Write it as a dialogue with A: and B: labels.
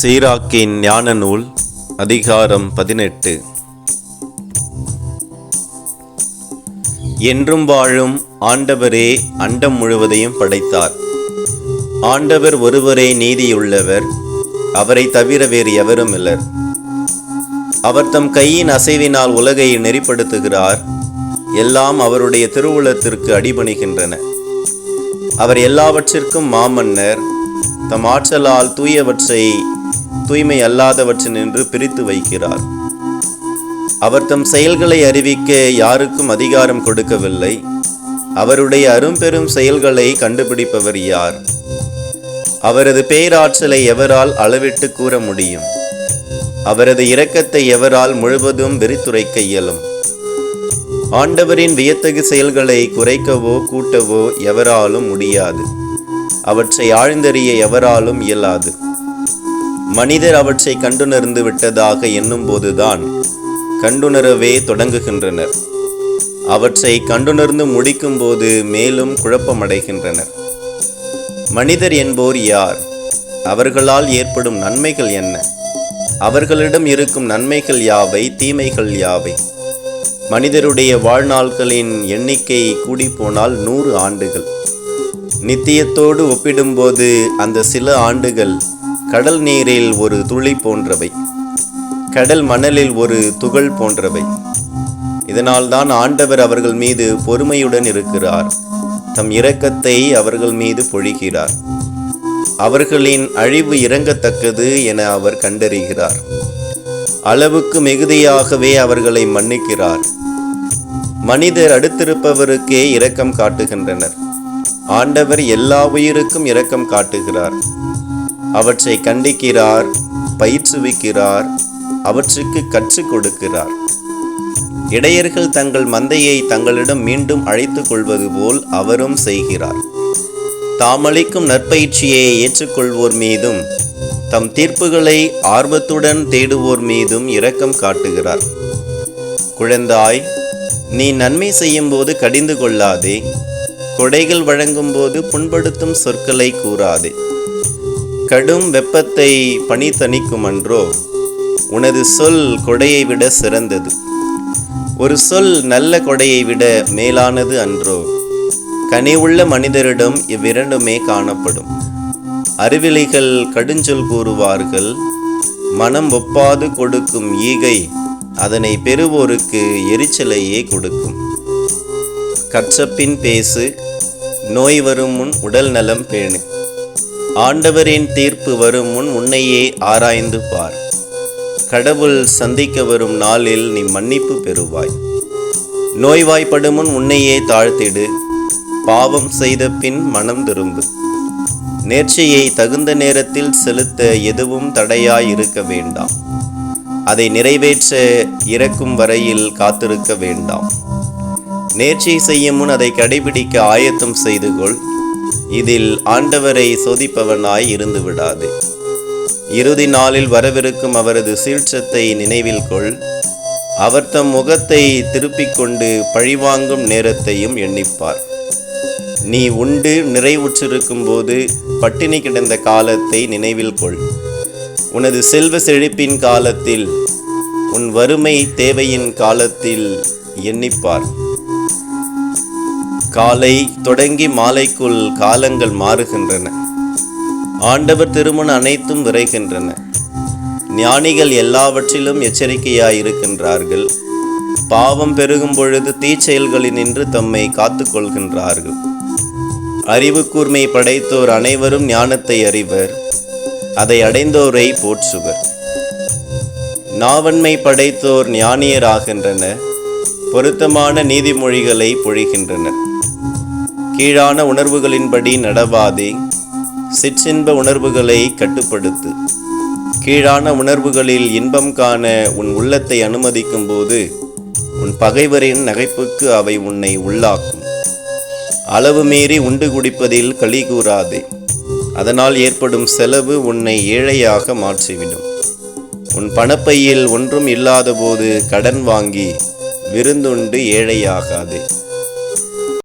A: சீராக்கின் ஞான நூல் அதிகாரம் பதினெட்டு. என்றும் வாழும் ஆண்டவரே அண்டம் முழுவதையும் படைத்தார். ஆண்டவர் ஒருவரே நீதியுள்ளவர் அவரை தவிர வேறு எவரும் இல்லர். அவர் தம் கையின் அசைவினால் உலகை நெறிப்படுத்துகிறார் எல்லாம் அவருடைய திருவுளத்திற்கு அடிபணிகின்றன. அவர் எல்லாவற்றிற்கும் மாமன்னர் தம் ஆற்றலால் தூயவற்றை தூய்மை அல்லாதவற்றினின்று பிரித்து வைக்கிறார். அவர் தம் செயல்களை அறிவிக்க யாருக்கும் அதிகாரம் கொடுக்கவில்லை. அவருடைய அரும்பெரும் செயல்களை கண்டுபிடிப்பவர் யார்? அவரது பேராற்றலை எவரால் அளவிட்டு கூற முடியும்? அவரது இரக்கத்தை எவரால் முழுவதும் விரித்துரைக்க இயலும்? ஆண்டவரின் வியத்தகு செயல்களை குறைக்கவோ கூட்டவோ எவராலும் முடியாது. அவற்றை ஆழ்ந்தறிய எவராலும் இயலாது. மனிதர் அவற்றை கண்டுணர்ந்து விட்டதாக எண்ணும்போதுதான் கண்டுணரவே தொடங்குகின்றனர். அவற்றை கண்டுணர்ந்து முடிக்கும்போது மேலும் குழப்பமடைகின்றனர். மனிதர் என்போர் யார்? அவர்களால் ஏற்படும் நன்மைகள் என்ன? அவர்களிடம் இருக்கும் நன்மைகள் யாவை? தீமைகள் யாவை? மனிதருடைய வாழ்நாள்களின் எண்ணிக்கை கூடிப்போனால் நூறு ஆண்டுகள். நித்தியத்தோடு ஒப்பிடும்போது அந்த சில ஆண்டுகள் கடல் நீரில் ஒரு துளி போன்றவை கடல் மணலில் ஒரு துகள் போன்றவை. இதனால்தான் ஆண்டவர் அவர்கள் மீது பொறுமையுடன் இருக்கிறார். தம் இரக்கத்தை அவர்கள் மீது பொழிகிறார். அவர்களின் அழிவு இறங்கத்தக்கது என அவர் கண்டறிகிறார். அளவுக்கு மிகுதியாகவே அவர்களை மன்னிக்கிறார். மனிதர் அடுத்திருப்பவருக்கே இரக்கம் காட்டுகின்றனர். ஆண்டவர் எல்லா உயிருக்கும் இரக்கம் காட்டுகிறார். அவற்றை கண்டிக்கிறார் பயிற்றுவிக்கிறார் அவற்றுக்கு கற்றுக் கொடுக்கிறார். இடையர்கள் தங்கள் மந்தையை தங்களிடம் மீண்டும் அழைத்துக் கொள்வது போல் அவரும் செய்கிறார். தாமளிக்கும் நற்பயிற்சியை ஏற்றுக்கொள்வோர் மீதும் தம் தீர்ப்புகளை ஆர்வத்துடன் தேடுவோர் மீதும் இரக்கம் காட்டுகிறார். குழந்தாய் நீ நன்மை செய்யும் போது கடிந்து கொள்ளாதே கொடைகள் வழங்கும்போது புண்படுத்தும் சொற்களை கூறாதே. கடும் வெப்பத்தை பணி தணிக்கும் அன்றோ உனது சொல் கொடையை விட சிறந்தது. ஒரு சொல் நல்ல கொடையை விட மேலானது அன்றோ? கனிவுள்ள மனிதரிடம் இவ்விரண்டுமே காணப்படும். அறிவிலிகள் கடுஞ்சொல் கூறுவார்கள் மனம் ஒப்பாது கொடுக்கும் ஈகை அதனை பெறுவோருக்கு எரிச்சலையே கொடுக்கும். கற்றப்பின் பேசு நோய் வரும் முன் உடல் நலம் பேணு. ஆண்டவரின் தீர்ப்பு வரும் முன் உன்னையே ஆராய்ந்து பார். கடவுள் சந்திக்க வரும் நாளில் நீ மன்னிப்பு பெறுவாய். நோய்வாய்ப்படும் முன் உன்னையே தாழ்த்திடு. பாவம் செய்த பின் மனம் திரும்பு. நேர்ச்சியை தகுந்த நேரத்தில் செலுத்த எதுவும் தடையாய் இருக்க வேண்டாம். அதை நிறைவேற்ற இறக்கும் வரையில் காத்திருக்க வேண்டாம். நேர்ச்சி செய்யும் முன் அதை கடைபிடிக்க ஆயத்தம் செய்து கொள் இதில் ஆண்டவரை சோதிப்பவனாய் இருந்து விடாது இறுதி நாளில் வரவிருக்கும் அவரது சீற்றத்தை நினைவில் கொள். அவர் தம் முகத்தை திருப்பிக் கொண்டு பழிவாங்கும் நேரத்தையும் எண்ணிப்பார். நீ உண்டு நிறைவுற்றிருக்கும் போது பட்டினி கிடந்த காலத்தை நினைவில் கொள். உனது செல்வ செழிப்பின் காலத்தில் உன் வறுமை தேவையின் காலத்தில் எண்ணிப்பார். காலை தொடங்கி மாலைக்குள் காலங்கள் மாறுகின்றன. ஆண்டவர் திருமண அனைத்தும் விரைகின்றன. ஞானிகள் எல்லாவற்றிலும் எச்சரிக்கையாய் இருக்கின்றார்கள் பாவம் பெருகும் பொழுது தீச்செயல்களினின்று தம்மை காத்துக்கொள்கின்றார்கள். அறிவு கூர்மை படைத்தோர் அனைவரும் ஞானத்தை அறிவர். அதை அடைந்தோரை போற்றுவர். நாவன்மை படைத்தோர் ஞானியராகின்றனர். பொருத்தமான நீதிமொழிகளை பொழிகின்றனர். கீழான உணர்வுகளின்படி நடவாதே. சிற்றின்ப உணர்வுகளை கட்டுப்படுத்து. கீழான உணர்வுகளில் இன்பம் காண உன் உள்ளத்தை அனுமதிக்கும் போது உன் பகைவரின் நகைப்புக்கு அவை உன்னை உள்ளாக்கும். அளவு மீறி உண்டு குடிப்பதில் களி கூறாதே. அதனால் ஏற்படும் செலவு உன்னை ஏழையாக மாற்றிவிடும். உன் பணப்பையில் ஒன்றும் இல்லாதபோது கடன் வாங்கி விருந்துண்டு ஏழையாகாதே.